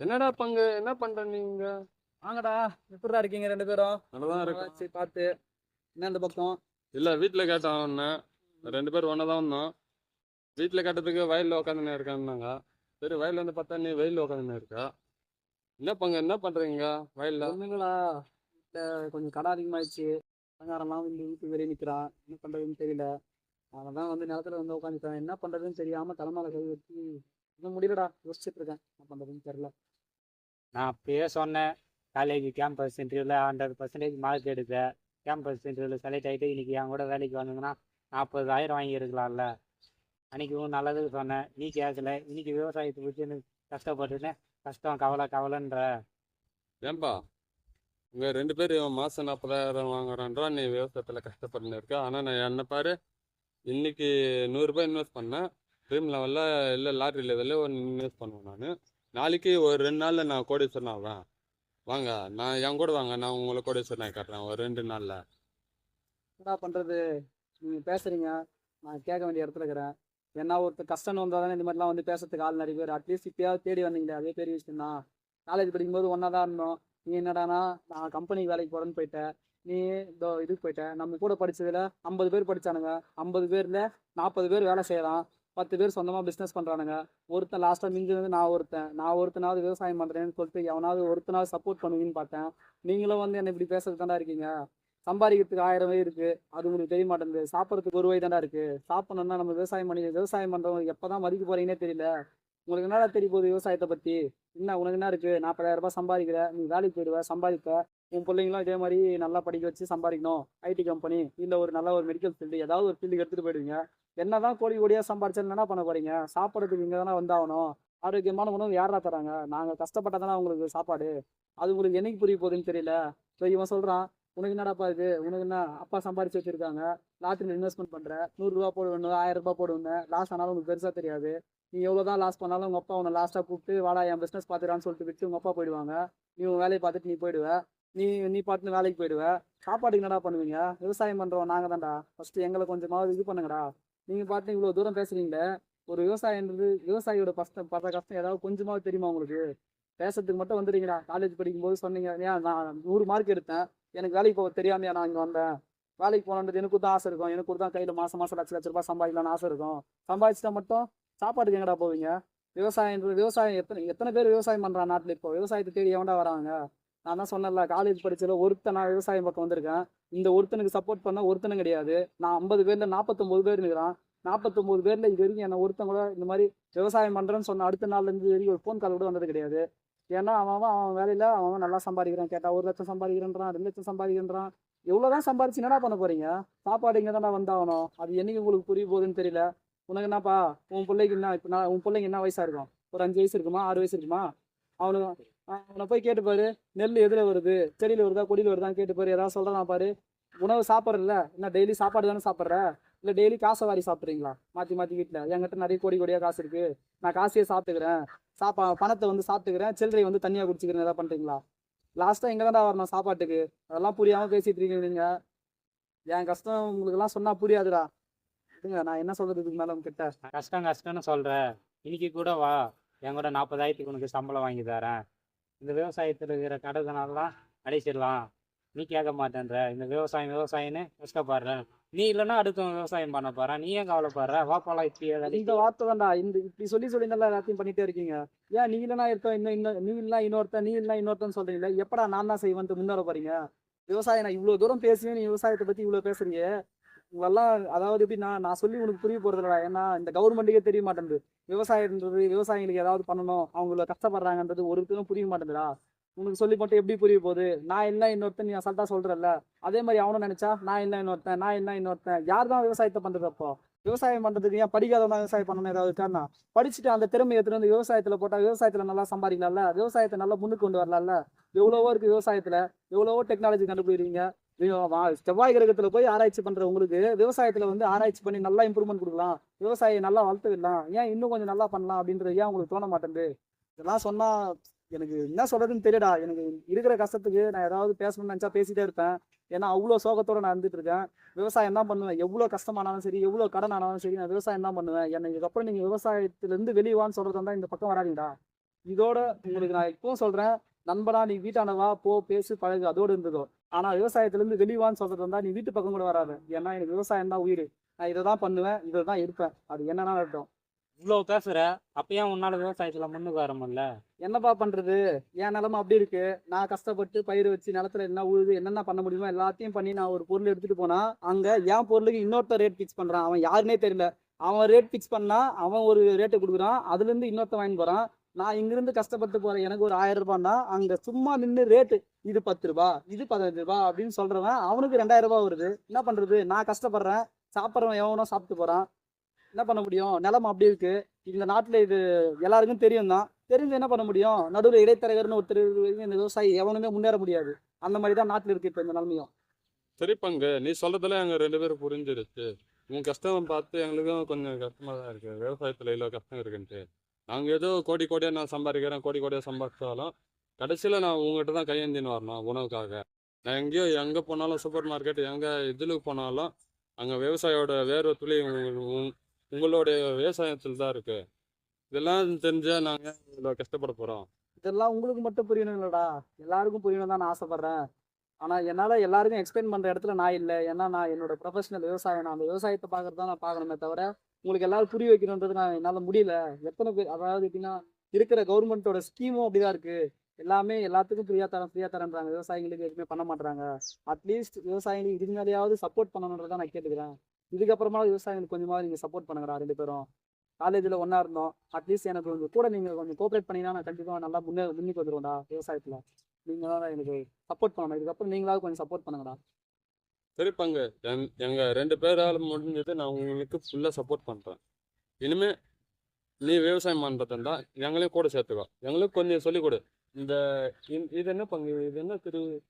என்னடா பங்கு? என்ன பண்ற நீங்க? வாங்கடா. எப்படிடா இருக்கீங்க ரெண்டு பேரும்? நல்லாதான் இருக்கும். சரி பார்த்து. என்ன இந்த பக்கம்? இல்ல வீட்டுல கேட்டான் ஒன்னு ரெண்டு பேரும் ஒன்னா தான் வந்தோம். வீட்டுல கேட்டதுக்கு வயல்ல உட்காந்துன்னு இருக்கான்னாங்க. சரி வயல்ல வந்து பார்த்தா நீ வெயில்ல உட்காந்துன்னு இருக்கா. என்ன பங்கு? என்ன பண்றீங்க வயல்ல? ஒண்ணுங்களா கொஞ்சம் கடை அதிகமாயிடுச்சு. பணக்காரெல்லாம் வந்து வீட்டுக்கு வெளியே நிற்கிறான் என்ன பண்ணுறதுன்னு தெரியல. அவன் தான் வந்து நிலத்துல வந்து உட்காந்துட்டான் என்ன பண்ணுறதுன்னு தெரியாமல் தலைமையில கை வச்சு இன்னும் முடியலடா யோசிச்சுட்டு இருக்கேன். என்ன பண்ணுறதுன்னு தெரியல. நான் அப்பயே சொன்னேன் காலேஜ் கேம்பஸ் இன்டர்வியூவில் ஹண்ட்ரட் பர்சன்டேஜ் மார்க் எடுத்த கேம்பஸ் இன்டர்வியூவில் செலக்ட் ஆகிட்டு இன்றைக்கி என் கூட வேலைக்கு வந்தீங்கன்னா நாற்பதாயிரம் வாங்கியிருக்கலாம்ல. அன்றைக்கி உன் நல்லதுக்கு சொன்னேன். நீ கேட்கல இன்னைக்கு விவசாயத்தை எனக்கு கஷ்டப்பட்டுன்னு கஷ்டம் கவலை கவலைன்ற. ஏன்பா உங்க ரெண்டு பேரும் மாசம் நாற்பதாயிரம் வாங்குறான்றா நீ விவசாயத்துல கஷ்டப்பட்டுன்னு இருக்க. ஆனா நான் என்ன பாரு இன்னைக்கு நூறு ரூபாய் இன்வெஸ்ட் பண்ணேன். ட்ரீம் லெவலில் இல்லை லாட்ரி லெவல்ல ஒன்று இன்வெஸ்ட் பண்ணுவேன் நான். நாளைக்கு ஒரு ரெண்டு நாளில் நான் கோடீஸ்வரன் ஆவேன். வாங்க நான் என் கூட வாங்க நான் உங்களை கோடீஸ்வரன் காட்டுறேன் ஒரு ரெண்டு நாளில். என்ன பண்ணுறது நீங்கள் பேசுகிறீங்க நான் கேட்க வேண்டிய இடத்துல இருக்கிறேன். என்ன ஒருத்தர் கஷ்டம் வந்தால் தானே இந்த மாதிரிலாம் வந்து பேசுறதுக்கு ஆள் நிறைய பேர். அட்லீஸ்ட் இப்போயாவது தேடி வந்தீங்களே அதே பெரிய விஷயம் தான் காலேஜ் படிக்கும்போது ஒன்றா தான் இருந்தோம். நீ என்னடானா நான் கம்பெனிக்கு வேலைக்கு போகிறேன்னு போயிட்டேன். நீ இதோ இதுக்கு போயிட்டேன். நம்ம கூட படித்ததில் ஐம்பது பேர் படித்தானுங்க ஐம்பது பேரில் நாற்பது பேர் வேலை செய்யலாம். பத்து பேர் சொந்தமாக பிஸ்னஸ் பண்ணுறானுங்க ஒருத்தன் லாஸ்ட்டாக மிஞ்சினது நான் ஒருத்தன் நான் ஒருத்தனாவது விவசாயம் பண்ணுறேன்னு சொல்லிட்டு எவனாவது ஒருத்தனாவது சப்போர்ட் பண்ணுவீங்கன்னு பார்த்தேன். நீங்களும் வந்து என்னை இப்படி பேசுறது தாண்டா இருக்கீங்க? சம்பாதிக்கிறதுக்கு ஆயிரம் வழி இருக்குது அது உங்களுக்கு தெரிய மாட்டேங்குது. சாப்பிட்றதுக்கு ஒரு வழி தாண்டா இருக்குது சாப்பிட்ணுன்னா நம்ம விவசாயம் பண்ணி விவசாயம் பண்ணுறவங்க எப்போ தான் மதிக்க போகிறீங்கன்னே தெரியல. உங்களுக்கு என்னடா தெரிய போகுது விவசாயத்தை பற்றி என்ன உனக்கு என்ன இருக்குது நாற்பதாயிரம் ரூபாய் சம்பாதிக்கிற நீ வேலைக்கு போயிடுவ சம்பாதிப்ப. உன் பிள்ளைங்களும் இதே மாதிரி நல்லா படிக்க வச்சு சம்பாதிக்கணும். ஐடி கம்பெனி இல்லை ஒரு நல்ல ஒரு மெடிக்கல் ஃபீல்டு ஏதாவது ஒரு ஃபீல்டுக்கு எடுத்துகிட்டு போயிடுவீங்க. என்னதான் கோழி கோடியா சம்பாதிச்சாலும் என்ன பண்ண போறீங்க? சாப்பிட்றதுக்கு இங்க தானே வந்தாகணும். ஆரோக்கியமான உணவு யாரா தராங்க? நாங்க கஷ்டப்பட்டா தானே உங்களுக்கு சாப்பாடு. அது உங்களுக்கு என்னைக்கு புரிய போகுதுன்னு தெரியல. ஸோ இவன் சொல்றான் உனக்கு என்னடாப்பா இது? உனக்கு என்ன அப்பா சம்பாரிச்சு வச்சிருக்காங்க? லாட்டரியில் இன்வெஸ்ட்மெண்ட் பண்ற? நூறுரூவா போடுவேன் ஆயிரம் ரூபாய் போடுவேன் லாஸ் ஆனாலும் உனக்கு பெருசா தெரியாது. நீ எவ்வளோதான் லாஸ் பண்ணாலும் உங்கள் அப்பா உன்னை லாஸ்ட்டாக கூப்பிட்டு வாடா என் பிஸ்னஸ் பார்த்துறான்னு சொல்லிட்டு விட்டு உங்கள் அப்பா போயிடுவாங்க. நீ உன் வேலையை பார்த்துட்டு நீ போயிடுவ. நீ நீ பார்த்துன்னு வேலைக்கு போயிடுவ. சாப்பாட்டுக்கு என்னடா பண்ணுவீங்க? விவசாயம் பண்ணுறோம் நாங்கள் தான்டா ஃபஸ்ட்டு எங்களை கொஞ்சமாவது இது பண்ணுங்கடா. நீங்கள் பார்த்து இவ்வளோ தூரம் பேசுறீங்களே ஒரு விவசாயன்றது விவசாயியோட கஷ்டம் படுற கஷ்டம் ஏதாவது கொஞ்சமாவது தெரியுமா உங்களுக்கு? பேசுறதுக்கு மட்டும் வந்துடுறீங்களா காலேஜ் படிக்கும்போது சொன்னீங்க ஏன் நான் நூறு மார்க் எடுத்தேன் எனக்கு வேலைக்கு போக தெரியாமையா நான் இங்கே வந்தேன்? வேலைக்கு போகணுன்றது எனக்கு தான் ஆசை இருக்கும் எனக்கு தான் கையில் மாதம் மாதம் லட்ச லட்ச ரூபாய் சம்பாதிக்கலாம்னு ஆசை இருக்கும். சம்பாதிச்சிட்டா மட்டும் சாப்பாட்டுக்கு எங்கடா போவீங்க? விவசாயம் விவசாயம் எத்தனை எத்தனை பேர் விவசாயம் பண்ணுறான் நாட்டில் இப்போ? விவசாயத்தை தேடி எவன்டா வராங்க? நான் தான் சொன்னேன்ல காலேஜ் படிச்சதுல ஒருத்தன் நான் விவசாயம் பக்கம் வந்திருக்கேன். இந்த ஒருத்தனுக்கு சப்போர்ட் பண்ண ஒருத்தனும் கிடையாது. நான் ஐம்பது பேர்ல நாற்பத்தொம்பது பேர் இருக்கிறான். நாற்பத்தொம்பது பேர்ல இது வரைக்கும் என்ன ஒருத்தன் கூட இந்த மாதிரி விவசாயம் பண்றேன்னு சொன்ன அடுத்த நாள்ல இருந்து வரைக்கும் ஒரு ஃபோன் கால் கூட வந்தது கிடையாது. ஏன்னா அவன் அவன் வேலையில அவன் நல்லா சம்பாதிக்கிறான். கேட்டா ஒரு லட்சம் சம்பாதிக்கிறேன்றான் ரெண்டு லட்சம் சம்பாதிக்கிறேன்றான். எவ்வளவுதான் சம்பாதிச்சு என்னடா பண்ண போறீங்க? சாப்பாடு இங்க தானே வந்தாகணும். அது என்னைக்கு உங்களுக்கு புரிய போகுதுன்னு தெரியல. உனக்கு என்னப்பா உன் பிள்ளைக்கு என்ன இப்போ நான் உன் பிள்ளைங்க என்ன வயசா இருக்கும்? ஒரு அஞ்சு வயசு இருக்குமா? ஆறு வயசு இருக்குமா? அவனுக்கு அவனை போய் கேட்டு பாரு. நெல் எதுல வருது? செடியில வருதா? கொடியில வருதான்னு கேட்டு பாரு. ஏதாவது சொல்றான் பாரு. உணவு சாப்பிட்றல என்ன டெய்லி சாப்பாடு தானே சாப்பிட்ற? இல்லை டெய்லி காசை வாரி சாப்பிட்றீங்களா? மாற்றி மாற்றி வீட்டில் என்கிட்ட நிறைய கோடி கோடியாக காசு இருக்கு. நான் காசையே சாப்பிட்டுக்கிறேன். சாப்பா பணத்தை வந்து சாப்பிட்டுக்கிறேன். சில்லறை வந்து தனியாக குடிச்சிக்கிறேன். ஏதாவது பண்ணுறீங்களா லாஸ்ட்டாக எங்கே தான் வரணும் சாப்பாட்டுக்கு? அதெல்லாம் புரியாமல் பேசிட்டு இருக்கீங்க நீங்க. என் கஷ்டம் உங்களுக்கெல்லாம் சொன்னால் புரியாதுடா. இதுங்க நான் என்ன சொல்றது இதுக்கு மேலே உங்ககிட்ட கஷ்டம் கஷ்டம்னு சொல்கிறேன் இன்னைக்கு கூட வா. என் கூட நாற்பதாயிரத்துக்கு உனக்கு சம்பளம் வாங்கி தரேன். இந்த விவசாயத்தில் இருக்கிற கடதனாலாம் அடைச்சிடலாம் நீ கேட்க மாட்டேன்ற. இந்த விவசாயம் விவசாயம்னு கஷ்டப்படுற நீ இல்லைன்னா அடுத்தவன் விவசாயம் பண்ண போறான் நீ ஏன் கவலைப்படுற? வாப்பாலாம் இப்படி இந்த வார்த்தை தான்டா இந்த இப்படி சொல்லி சொல்லி நல்லா எல்லாத்தையும் பண்ணிட்டே இருக்கீங்க. ஏன் நீ இல்லைனா இருக்க இன்னும் இன்னும் நீ இல்லை இன்னொருத்தன் நீ இல்லை இன்னொருத்தன் சொல்றீங்களா எப்படா நான் தான் செய்வேன்ட்டு முன்னேற போறீங்க? விவசாயம் நான் இவ்வளோ தூரம் பேசுவேன் நீ விவசாயத்தை பத்தி இவ்வளோ பேசுறீங்க. உங்களெல்லாம் அதாவது எப்படி நான் நான் சொல்லி உனக்கு புரிய போறதில்லடா. ஏன்னா இந்த கவர்மெண்ட்டுக்கே தெரிய மாட்டேங்குது விவசாயன்றது விவசாயிகளுக்கு ஏதாவது பண்ணணும். அவங்கள கஷ்டப்படுறாங்கன்றது ஒருத்தரும் புரிய மாட்டேங்குதுடா உனக்கு சொல்லி மட்டும் எப்படி புரிய போகுது? நான் என்ன இன்னொருத்தன் நீ அசால்ட்டா சொல்றல்ல? அதே மாதிரி அவனும் நினைச்சா நான் என்ன இன்னொருத்தன் நான் என்ன இன்னொருத்தன்? யார் தான் விவசாயத்தை பண்றது அப்போ? விவசாயம் பண்றதுக்கு ஏன் படிக்காதவன் விவசாயம் பண்ணணும்? ஏதாவது இருக்கான்னா? படிச்சுட்டு அந்த திறமையை எடுத்துட்டு வந்து விவசாயத்துல போட்டா விவசாயத்துல நல்லா சம்பாதிக்கலாம்ல? விவசாயத்தை நல்லா முன்னுக்கு கொண்டு வரலாம்ல? எவ்வளவோ இருக்கு விவசாயத்துல. எவ்வளவோ டெக்னாலஜி கண்டுபிடிக்கிறீங்க. செவ்வாய் கிரகத்துல போய் ஆராய்ச்சி பண்ற உங்களுக்கு விவசாயத்துல வந்து ஆராய்ச்சி பண்ணி நல்லா இம்ப்ரூவ்மெண்ட் கொடுக்கலாம். விவசாயி நல்லா வளர்த்து விடலாம் ஏன் இன்னும் கொஞ்சம் நல்லா பண்ணலாம் அப்படின்றது ஏன் உங்களுக்கு தோண மாட்டேங்குது? இதெல்லாம் சொன்னா எனக்கு என்ன சொல்றதுன்னு தெரியடா எனக்கு இருக்கிற கஷ்டத்துக்கு நான் ஏதாவது பேசணும்னு நினைச்சா பேசிட்டே இருப்பேன். ஏன்னா அவ்வளோ சோகத்தோட நான் இருந்துட்டு இருக்கேன். விவசாயம் தான் பண்ணுவேன். எவ்வளோ கஷ்டமானாலும் சரி எவ்வளோ கடன் ஆனாலும் சரி நான் விவசாயம் தான் பண்ணுவேன். என்னை இதுக்கப்புறம் நீங்கள் விவசாயத்துலேருந்து வெளியே வான்னு சொல்கிறதா இந்த பக்கம் வராதீங்கடா. இதோட உங்களுக்கு நான் இப்பவும் சொல்றேன். நண்பனா நீ வீட்டானவா போ பேசு பழகு. அதோடு இருந்ததோ ஆனா விவசாயத்துல இருந்து வெளிவான்னு சொல்றது வந்தா நீ வீட்டு பக்கம் கூட வராத. ஏன்னா எனக்கு விவசாயம் தான் உயிர். நான் இதை தான் பண்ணுவேன் இதை தான் இருப்பேன் அது என்னன்னா அர்த்தம் இவ்வளோ பேசுற அப்ப ஏன் உன்னால விவசாயத்துல முன்னுக்கு வர முடியல? என்னப்பா பண்றது? என் நிலமை அப்படி இருக்கு. நான் கஷ்டப்பட்டு பயிர் வச்சு நிலத்துல என்ன உழுது என்னென்ன பண்ண முடியுமோ எல்லாத்தையும் பண்ணி நான் ஒரு பொருள் எடுத்துட்டு போனா அங்க என் பொருளுக்கு இன்னொருத்த ரேட் ஃபிக்ஸ் பண்றான். அவன் யாருனே தெரியல. அவன் ரேட் ஃபிக்ஸ் பண்ணா அவன் ஒரு ரேட்டு கொடுக்குறான். அதுல இருந்து இன்னொருத்த வாங்கி போறான். நான் இங்கிருந்து கஷ்டப்பட்டு போறேன். எனக்கு ஒரு ஆயிரம் ரூபாய்னா அங்க சும்மா நின்று ரேட்டு இது பத்து ரூபா இது பதினஞ்சு ரூபா அப்படின்னு சொல்றவன் அவனுக்கு ரெண்டாயிரம் ரூபாய் வருது. என்ன பண்றது? நான் கஷ்டப்படுறேன். சாப்பிட்றவன் எவனோ சாப்பிட்டு போறான். என்ன பண்ண முடியும்? நிலம அப்படி இருக்கு. இந்த நாட்டுல இது எல்லாருக்கும் தெரியும் தான். தெரிஞ்சு என்ன பண்ண முடியும்? நடுவில் இடைத்தரகர்னு ஒருத்தர் இந்த விவசாயி எவனுமே முன்னேற முடியாது. அந்த மாதிரி தான் நாட்டில் இருக்கு இப்போ இந்த நிலைமையும். சரி பங்கு நீ சொல்றதுல எங்க ரெண்டு பேரும் புரிஞ்சிருச்சு. உன் கஷ்டம் பார்த்து எங்களுக்கும் கொஞ்சம் கஷ்டமா தான் இருக்கு. விவசாயத்துல இவ்வளோ கஷ்டம் இருக்குன்ட்டு. நாங்கள் ஏதோ கோடி கோடியாக நான் சம்பாதிக்கிறேன் கோடி கோடியாக சம்பாதிச்சாலும் கடைசியில் நான் உங்கள்கிட்ட தான் கையேந்தின்னு வரணும் உணவுக்காக. நான் எங்கேயோ எங்கே போனாலும் சூப்பர் மார்க்கெட் எங்கே இதில் போனாலும் அங்கே விவசாயியோட வேர்வை துளி உங்களுடைய விவசாயத்தில் தான் இருக்கு. இதெல்லாம் தெரிஞ்சால் நாங்கள் இவ்வளோ கஷ்டப்பட போகிறோம் இதெல்லாம் உங்களுக்கு மட்டும் புரியணும் இல்லைடா. எல்லாருக்கும் புரியணும் தான் நான் ஆசைப்பட்றேன். ஆனால் என்னால் எல்லாருக்கும் எக்ஸ்பிளைன் பண்ணுற இடத்துல நான் இல்லை. ஏன்னா நான் என்னோட ப்ரொஃபஷனல் விவசாயம். நான் அந்த விவசாயத்தை பார்க்கறது தான் நான் பார்க்கணுமே தவிர உங்களுக்கு எல்லாரும் புரிய வைக்கணுன்றது நான் என்னால் முடியல. எத்தனை பேர் அதாவது எப்படின்னா இருக்கிற கவர்மெண்ட்டோட ஸ்கீமும் அப்படிதான் இருக்கு. எல்லாமே எல்லாத்துக்கும் ஃப்ரீயாக தரேன் ஃப்ரீயாக தரேன்றாங்க. விவசாயிகளுக்கு எதுவுமே பண்ண மாட்டாங்க அட்லீஸ்ட் விவசாயிகளுக்கு இதுமாதிரியாவது சப்போர்ட் பண்ணணுன்றத நான் கேட்டுக்கிறேன். இதுக்கப்புறமா விவசாயிகளுக்கு கொஞ்சமாவது நீங்கள் சப்போர்ட் பண்ணுங்கடா ரெண்டு பேரும். காலேஜில் ஒன்றா இருந்தோம். அட்லீஸ்ட் எனக்கு கொஞ்சம் கூட நீங்கள் கொஞ்சம் கோஆப்ரேட் பண்ணிங்கன்னா நான் கண்டிப்பாக நல்லா முன்னே முன்னுக்கு வந்துடுவோம்டா விவசாயத்தில். நீங்கள் தான் எனக்கு சப்போர்ட் பண்ணணும். இதுக்கப்புறம் நீங்களாவது கொஞ்சம் சப்போர்ட் பண்ணுங்கடா. சரி என்- எங்கள் ரெண்டு பேரால் முடிஞ்சது நான் உங்களுக்கு ஃபுல்லாக சப்போர்ட் பண்ணுறேன் இனிமேல் நீ விவசாயம் பண்றதுண்டா எங்களையும் கூட சேர்த்துக்கோ. எங்களுக்கு கொஞ்சம் சொல்லிக் கொடு. இந்த இந்த- இது என்ன பங்கு? இது என்ன திரு?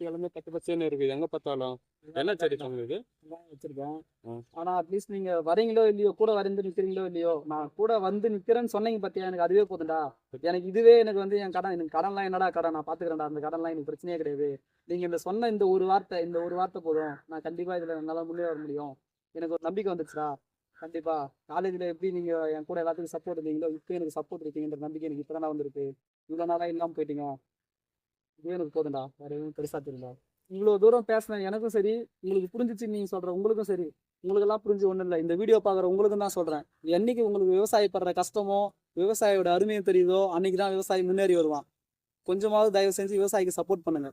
எல்லாமே பச்சை பச்சைன்னு இருக்கு. எங்க பார்த்தாலும்? என்ன செடி இதான் வச்சிருக்கேன். ம். ஆனால் அட்லீஸ்ட் நீங்கள் வரீங்களோ இல்லையோ கூட வரைந்து நிற்கிறீங்களோ இல்லையோ நான் கூட வந்து நிற்கிறேன்னு சொன்னீங்க பார்த்தியா எனக்கு அதுவே போதும்டா. எனக்கு இதுவே எனக்கு வந்து என் கடன் எனக்கு கடன்லாம் என்னடா கடன்? நான் பார்த்துக்கிறேன்டா. அந்த கடன்லாம் எனக்கு பிரச்சனையே கிடையாது. நீங்கள் இந்த சொன்ன இந்த ஒரு வார்த்தை இந்த ஒரு வார்த்தை போதும். நான் கண்டிப்பாக இதில் என்னால் முன்னே வர முடியும். எனக்கு ஒரு நம்பிக்கை வந்துச்சுடா. கண்டிப்பாா. காலேஜில் எப்படி நீங்கள் என் கூட எல்லாத்துக்கும் சப்போர்ட் இருந்தீங்களோ இப்போ எனக்கு சப்போர்ட் இருக்கீங்கன்ற நம்பிக்கை எனக்கு இப்போ தான் வந்திருக்கு. இவ்வளோ நாளாக இல்லாமல் போயிட்டீங்க. இதுவே எனக்கு போதும்டா. வேற எதுவும் பெருசாக தெரியல. இவ்வளோ தூரம் பேசினேன் எனக்கும் சரி உங்களுக்கு புரிஞ்சிச்சு நீங்கள் சொல்கிற உங்களுக்கும் சரி. உங்களுக்கெல்லாம் புரிஞ்சு ஒன்றும் இல்லை. இந்த வீடியோ பார்க்குற உங்களுக்கும் தான் சொல்கிறேன் என்னைக்கு உங்களுக்கு விவசாயப்படுற கஷ்டமோ விவசாயியோட அருமையும் தெரியுதோ அன்னைக்கு தான் விவசாயி முன்னேறி வருவான். கொஞ்சமாவது தயவு செஞ்சு விவசாயிக்கு சப்போர்ட் பண்ணுங்க.